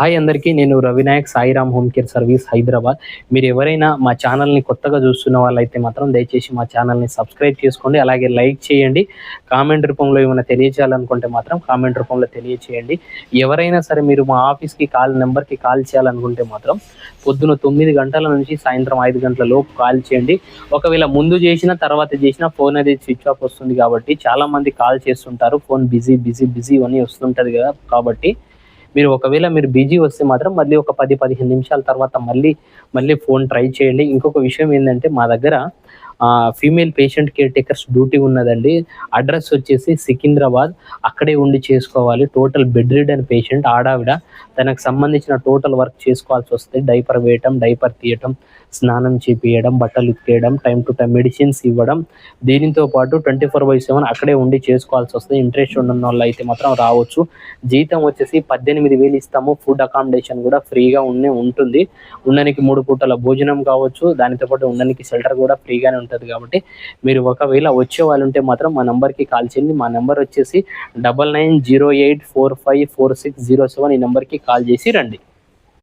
Hi అందరికీ నేను Ravinayak Sairam home care service Hyderabad. మీరు ఎవరైనా మా ఛానల్ని కొత్తగా చూస్తున్న వాళ్ళైతే మాత్రం దయచేసి మా ఛానల్ని సబ్స్క్రైబ్ చేసుకోండి అలాగే లైక్ చేయండి. కామెంట్ రూపంలో ఏమైనా తెలియచేయాలనుకుంటే మాత్రం కామెంట్ రూపంలో తెలియచేయండి. ఎవరైనా సరే మీరు మా ఆఫీస్కి కాల్ నెంబర్కి కాల్ చేయాలనుకుంటే మాత్రం పొద్దున తొమ్మిది గంటల నుంచి సాయంత్రం ఐదు గంటల లోపు కాల్ చేయండి. ఒకవేళ ముందు చేసిన తర్వాత చేసిన ఫోన్ అనేది స్విచ్ ఆఫ్ వస్తుంది కాబట్టి చాలామంది కాల్ చేస్తుంటారు. ఫోన్ బిజీ బిజీ బిజీ అని వస్తుంటుంది కదా కాబట్టి మీరు ఒకవేళ మీరు బిజీ వస్తే మాత్రం మళ్ళీ ఒక పది పదిహేను నిమిషాల తర్వాత మళ్ళీ మళ్ళీ ఫోన్ ట్రై చేయండి. ఇంకొక విషయం ఏంటంటే మా దగ్గర female patient care takers duty ఉన్నదండి. అడ్రస్ వచ్చేసి సికింద్రాబాద్. అక్కడే ఉండి చేసుకోవాలి. టోటల్ బెడ్ రిడన్ పేషెంట్ ఆడావిడ. తనకు సంబంధించిన టోటల్ వర్క్ చేసుకోవాల్సి వస్తుంది డైపర్ వేయటం డైపర్ తీయటం స్నానం చేపియడం బట్టలు ఉతికేయడం టైం టు టైం మెడిసిన్స్ ఇవ్వడం. దీనితో పాటు ట్వంటీ ఫోర్ బై సెవెన్ అక్కడే ఉండి చేసుకోవాల్సి వస్తుంది ఇంట్రెస్ట్ ఉన్న వాళ్ళు అయితే మాత్రం రావచ్చు. జీతం వచ్చేసి పద్దెనిమిది వేలు ఇస్తాము. ఫుడ్ అకామిడేషన్ కూడా ఫ్రీగా ఉండే ఉంటుంది. ఉండడానికి మూడు పూటల భోజనం కావచ్చు. దానితో పాటు ఉండడానికి షెల్టర్ కూడా ఫ్రీగానే ఉంటుంది. ఉంటుంది కాబట్టి మీరు ఒకవేళ వచ్చే వాళ్ళు ఉంటే మాత్రం మా నెంబర్కి కాల్ చేయండి. మా నెంబర్ వచ్చేసి double nine zero eight four five four six zero seven ఈ నెంబర్కి కాల్ చేసి రండి.